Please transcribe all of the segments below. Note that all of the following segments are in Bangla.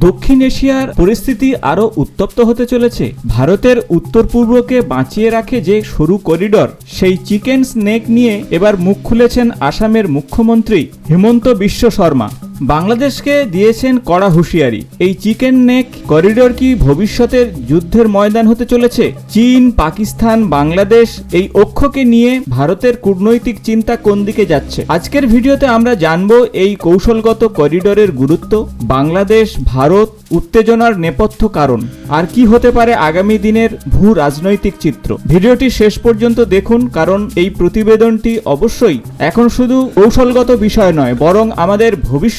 দক্ষিণ এশিয়ার পরিস্থিতি আরও উত্তপ্ত হতে চলেছে। ভারতের উত্তর পূর্বকে বাঁচিয়ে রাখে যে সরু করিডর, সেই চিকেন স্নেক নিয়ে এবার মুখ খুলেছেন আসামের মুখ্যমন্ত্রী হেমন্ত বিশ্ব শর্মা। বাংলাদেশকে দিয়েছেন কড়া হুঁশিয়ারি। এই চিকেন নেক করিডোর কি ভবিষ্যতের যুদ্ধের ময়দান হতে চলেছে? চীন, পাকিস্তান, বাংলাদেশ এই অক্ষকে নিয়ে ভারতের কূটনৈতিক চিন্তা কোন দিকে যাচ্ছে? আজকের ভিডিওতে আমরা জানব এই কৌশলগত করিডোরের গুরুত্ব, বাংলাদেশ, ভারত উত্তেজনার নেপথ্য কারণ, আর কি হতে পারে আগামী দিনের ভূ রাজনৈতিক চিত্র। ভিডিওটি শেষ পর্যন্ত দেখুন, কারণ এই প্রতিবেদনটি অবশ্যই এখন শুধু কৌশলগত বিষয় নয়, বরং আমাদের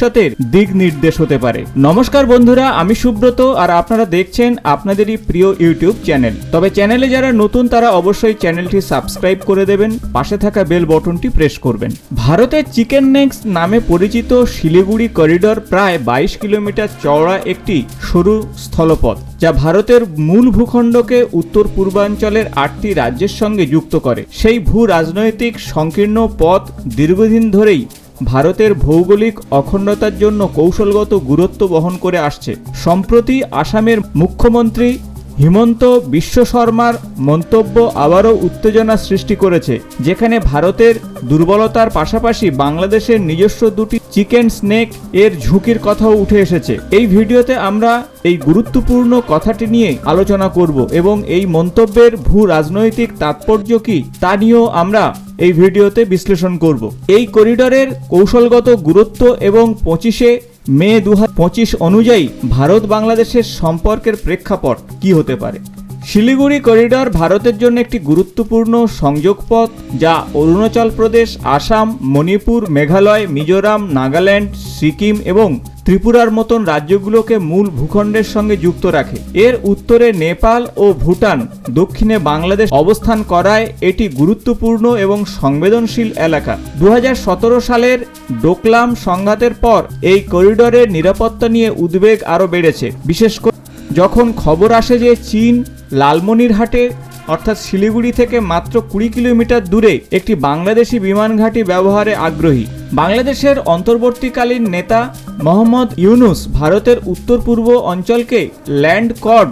ভবিষ্যতের দিক নির্দেশ হতে পারে। নমস্কার বন্ধুরা, আমি সুব্রত আর আপনারা দেখছেন আপনাদেরই প্রিয় ইউটিউব চ্যানেল। তবে চ্যানেলে যারা নতুন, তারা অবশ্যই চ্যানেলটি সাবস্ক্রাইব করে দেবেন, পাশে থাকা বেল বটনটি প্রেস করবেন। ভারতের চিকেন নেক্স নামে পরিচিত শিলিগুড়ি করিডর প্রায় বাইশ কিলোমিটার চওড়া একটি সরু স্থলপথ, যা ভারতের মূল ভূখণ্ডকে উত্তর পূর্বাঞ্চলের আটটি রাজ্যের সঙ্গে যুক্ত করে। সেই ভূ রাজনৈতিক সংকীর্ণ পথ দীর্ঘদিন ধরেই ভারতের ভৌগোলিক অখণ্ডতার জন্য কৌশলগত গুরুত্ব বহন করে আসছে। সম্প্রতি আসামের মুখ্যমন্ত্রী হিমন্ত বিশ্ব শর্মার মন্তব্য আবারও উত্তেজনা সৃষ্টি করেছে, যেখানে ভারতের দুর্বলতার পাশাপাশি বাংলাদেশের নিজস্ব দুটি চিকেন স্নেক এর ঝুঁকির কথাও উঠে এসেছে। এই ভিডিওতে আমরা এই গুরুত্বপূর্ণ কথাটি নিয়ে আলোচনা করব এবং এই মন্তব্যের ভূ রাজনৈতিক তাৎপর্য কি তা নিয়েও আমরা এই ভিডিওতে বিশ্লেষণ করব। এই করিডরের কৌশলগত গুরুত্ব এবং পঁচিশে মে দু পঁচিশ অনুযায়ী ভারত বাংলাদেশের সম্পর্কের প্রেক্ষাপট কি হতে পারে? শিলিগুড়ি করিডর ভারতের জন্য একটি গুরুত্বপূর্ণ সংযোগ পথ যা অরুণাচল প্রদেশ, আসাম, মণিপুর, মেঘালয়, মিজোরাম, নাগাল্যান্ড, সিকিম এবং ত্রিপুরার মতন রাজ্যগুলোকে মূল ভূখণ্ডের সঙ্গে যুক্ত রাখে। এর উত্তরে নেপাল ও ভুটান, দক্ষিণে বাংলাদেশ অবস্থান করায় এটি গুরুত্বপূর্ণ এবং সংবেদনশীল এলাকা। দু হাজার সতেরো সালের ডোকলাম সংঘাতের পর এই করিডরের নিরাপত্তা নিয়ে উদ্বেগ আরও বেড়েছে। বিশেষ করে যখন খবর আসে যে চীন লালমনিরহাটে, অর্থাৎ শিলিগুড়ি থেকে মাত্র কুড়ি কিলোমিটার দূরে একটি বাংলাদেশি বিমান ঘাঁটি ব্যবহারে আগ্রহী। বাংলাদেশের অন্তর্বর্তীকালীন নেতা মোহাম্মদ ইউনুস ভারতের উত্তর পূর্ব অঞ্চলকে ল্যান্ড কর্ড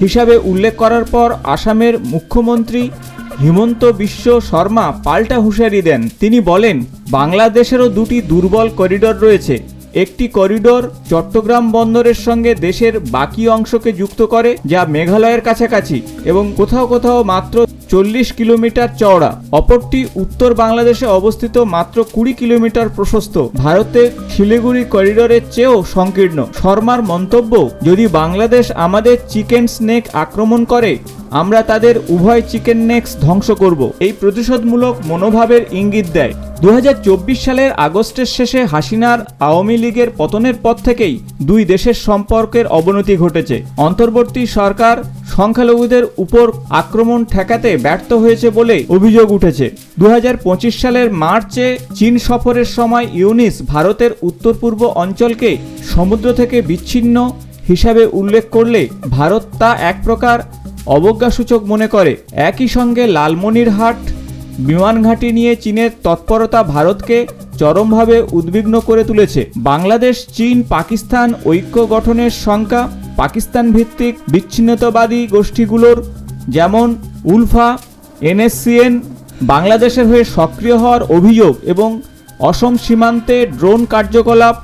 হিসাবে উল্লেখ করার পর আসামের মুখ্যমন্ত্রী হিমন্ত বিশ্ব শর্মা পাল্টা হুঁশিয়ারি দেন। তিনি বলেন, বাংলাদেশেরও দুটি দুর্বল করিডর রয়েছে। একটি করিডোর চট্টগ্রাম বন্দরের সঙ্গে দেশের বাকি অংশকে যুক্ত করে, যা মেঘালয়ের কাছাকাছি, এবং কোথাও কোথাও মাত্র চল্লিশ কিলোমিটার চওড়া, অপরটি উত্তর বাংলাদেশে অবস্থিত মাত্র কুড়ি কিলোমিটার প্রশস্ত। ভারতে শিলিগুড়ি করিডোরের চেয়েও সংকীর্ণ। শর্মার মন্তব্য, যদি বাংলাদেশ আমাদের চিকেন স্নেক আক্রমণ করে, আমরা তাদের উভয় চিকেন নেক্স ধ্বংস করব। এই প্রতিশোধমূলক মনোভাবের ইঙ্গিত দেয়। দু হাজার চব্বিশ সালের আগস্টের শেষে হাসিনার আওয়ামী লীগের পতনের পর থেকেই দুই দেশের সম্পর্কের অবনতি ঘটেছে। অন্তর্বর্তী সরকার সংখ্যালঘুদের উপর আক্রমণ ঠেকাতে ব্যর্থ হয়েছে বলে অভিযোগ উঠেছে। দু হাজার পঁচিশ সালের মার্চে চীন সফরের সময় ইউনিস ভারতের উত্তর পূর্ব অঞ্চলকে সমুদ্র থেকে বিচ্ছিন্ন হিসাবে উল্লেখ করলে ভারত তা এক প্রকার অবজ্ঞাসূচক মনে করে। একই সঙ্গে লালমনিরহাট বিমান ঘাঁটি নিয়ে চীনের তৎপরতা ভারতকে চরমভাবে উদ্বিগ্ন করে তুলেছে। বাংলাদেশ, চীন, পাকিস্তান ঐক্য গঠনের শঙ্কা পাকিস্তান ভিত্তিক বিচ্ছিন্নতাবাদী গোষ্ঠীগুলোর যেমন উলফা, এনএসসিএন, বাংলাদেশের হয়ে সক্রিয় হওয়ার অভিযোগ এবং অসম সীমান্তে ড্রোন কার্যকলাপ,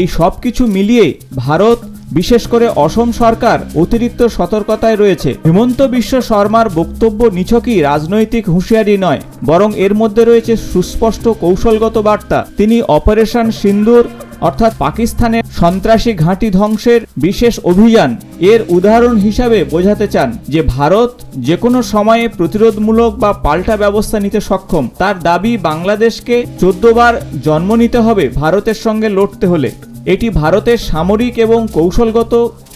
এই সব কিছু মিলিয়ে ভারত, বিশেষ করে অসম সরকার, অতিরিক্ত সতর্কতায় রয়েছে। হিমন্ত বিশ্ব শর্মার বক্তব্য নিছকই রাজনৈতিক হুঁশিয়ারি নয়, বরং এর মধ্যে রয়েছে সুস্পষ্ট কৌশলগত বার্তা। তিনি অপারেশন সিন্দুর অর্থাৎ পাকিস্তানের সন্ত্রাসী ঘাঁটি ধ্বংসের বিশেষ অভিযান। এর উদাহরণ হিসাবে বোঝাতে চান যে ভারত যে কোনো সময়ে প্রতিরোধমূলক বা পাল্টা ব্যবস্থা নিতে সক্ষম। তার দাবি বাংলাদেশকে চোদ্দবার জন্ম নিতে হবে ভারতের সঙ্গে লড়তে হলে। এটি ভারতের সামরিক এবং কৌশলগত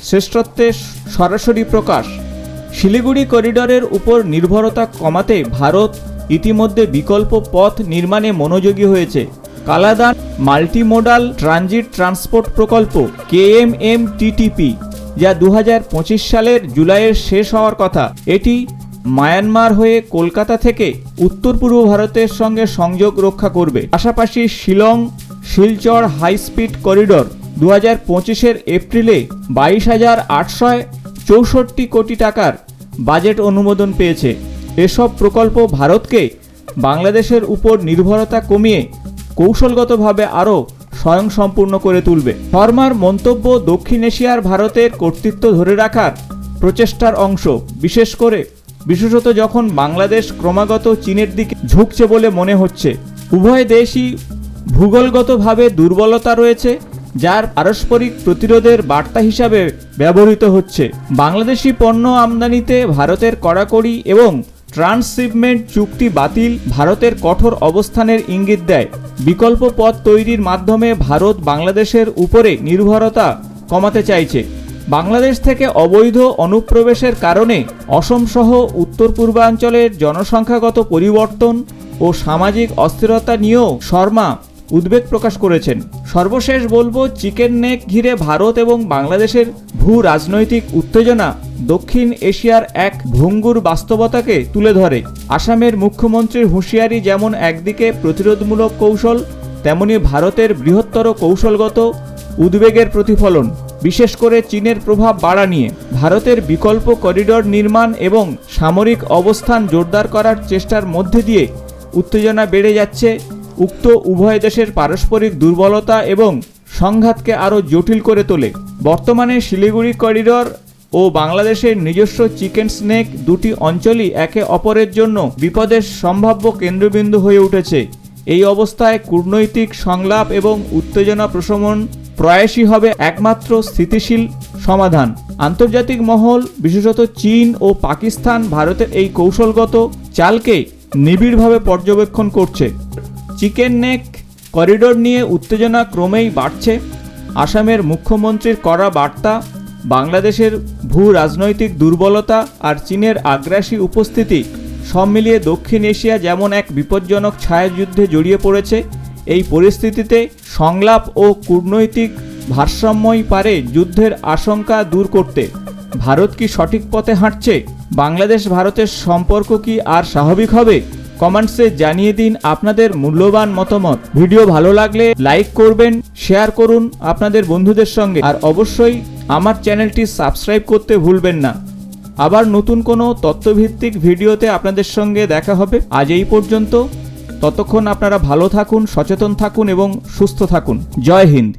শ্রেষ্ঠত্বের সরাসরি প্রকাশ। শিলিগুড়ি করিডরের উপর নির্ভরতা কমাতে ভারত ইতিমধ্যে বিকল্প পথ নির্মাণে মনোযোগী হয়েছে। কালাদান মাল্টিমোডাল ট্রানজিট ট্রান্সপোর্ট প্রকল্প কেএমএম টিটিপি যা দু হাজার পঁচিশ সালের জুলাইয়ের শেষ হওয়ার কথা। এটি মায়ানমার হয়ে কলকাতা থেকে উত্তর পূর্ব ভারতের সঙ্গে সংযোগ রক্ষা করবে। পাশাপাশি Shillong Silchar high speed corridor দু হাজার পঁচিশের এপ্রিলে বাইশ হাজার আটশো চৌষট্টি কোটি টাকার বাজেট অনুমোদন পেয়েছে। এসব প্রকল্প ভারতকে বাংলাদেশের উপর নির্ভরতা কমিয়ে কৌশলগতভাবে আরও স্বয়ংসম্পূর্ণ করে তুলবে। শর্মার মন্তব্য দক্ষিণ এশিয়ার ভারতের কর্তৃত্ব ধরে রাখার প্রচেষ্টার অংশ। বিশেষ করে, বিশেষত যখন বাংলাদেশ ক্রমাগত চীনের দিকে ঝুঁকছে বলে মনে হচ্ছে। উভয় দেশই ভূগোলগতভাবে দুর্বলতা রয়েছে, যার পারস্পরিক প্রতিরোধের বার্তা হিসাবে ব্যবহৃত হচ্ছে। বাংলাদেশি পণ্য আমদানিতে ভারতের কড়াকড়ি এবং ট্রান্সশিপমেন্ট চুক্তি বাতিল ভারতের কঠোর অবস্থানের ইঙ্গিত দেয়। বিকল্প পথ তৈরির মাধ্যমে ভারত বাংলাদেশের উপরে নির্ভরতা কমাতে চাইছে। বাংলাদেশ থেকে অবৈধ অনুপ্রবেশের কারণে অসম সহ উত্তর পূর্বাঞ্চলের জনসংখ্যাগত পরিবর্তন ও সামাজিক অস্থিরতা নিয়েও শর্মা উদ্বেগ প্রকাশ করেছেন। সর্বশেষ বলব, চিকেন নেক ঘিরে ভারত এবং বাংলাদেশের ভূ রাজনৈতিক উত্তেজনা দক্ষিণ এশিয়ার এক ভঙ্গুর বাস্তবতাকে তুলে ধরে। আসামের মুখ্যমন্ত্রীর হুঁশিয়ারি যেমন একদিকে প্রতিরোধমূলক কৌশল, তেমনি ভারতের বৃহত্তর কৌশলগত উদ্বেগের প্রতিফলন, বিশেষ করে চীনের প্রভাব বাড়া নিয়ে। ভারতের বিকল্প করিডর নির্মাণ এবং সামরিক অবস্থান জোরদার করার চেষ্টার মধ্যে দিয়ে উত্তেজনা বেড়ে যাচ্ছে। উক্ত উভয় দেশের পারস্পরিক দুর্বলতা এবং সংঘাতকে আরও জটিল করে তোলে। বর্তমানে শিলিগুড়ি করিডর ও বাংলাদেশের নিজস্ব চিকেন স্নেক দুটি অঞ্চলই একে অপরের জন্য বিপদের সম্ভাব্য কেন্দ্রবিন্দু হয়ে উঠেছে। এই অবস্থায় কূটনৈতিক সংলাপ এবং উত্তেজনা প্রশমন প্রয়াসই হবে একমাত্র স্থিতিশীল সমাধান। আন্তর্জাতিক মহল, বিশেষত চীন ও পাকিস্তান ভারতের এই কৌশলগত চালকে নিবিড়ভাবে পর্যবেক্ষণ করছে। চিকেন নেক করিডোর নিয়ে উত্তেজনা ক্রমেই বাড়ছে। আসামের মুখ্যমন্ত্রীর করা বার্তা বাংলাদেশের ভূ রাজনৈতিক দুর্বলতা আর চীনের আগ্রাসী উপস্থিতি সব মিলিয়ে দক্ষিণ এশিয়া যেমন এক বিপজ্জনক ছায়াযুদ্ধে জড়িয়ে পড়েছে, এই পরিস্থিতিতে সংলাপ ও কূটনৈতিক ভারসাম্যই পারে যুদ্ধের আশঙ্কা দূর করতে। ভারত কি সঠিক পথে হাঁটছে? বাংলাদেশ ভারতের সম্পর্ক কি আর স্বাভাবিক হবে? কমেন্টসে জানিয়ে দিন আপনাদের মূল্যবান মতামত। ভিডিও ভালো লাগলে লাইক করবেন শেয়ার করুন আপনাদের বন্ধুদের সঙ্গে। আর অবশ্যই আমার চ্যানেলটি সাবস্ক্রাইব করতে ভুলবেন না। আবার নতুন কোনো তত্ত্বভিত্তিক ভিডিওতে আপনাদের সঙ্গে দেখা হবে। আজ এই পর্যন্ত। ততক্ষণ আপনারা ভালো থাকুন, সচেতন থাকুন এবং সুস্থ থাকুন। জয় হিন্দ।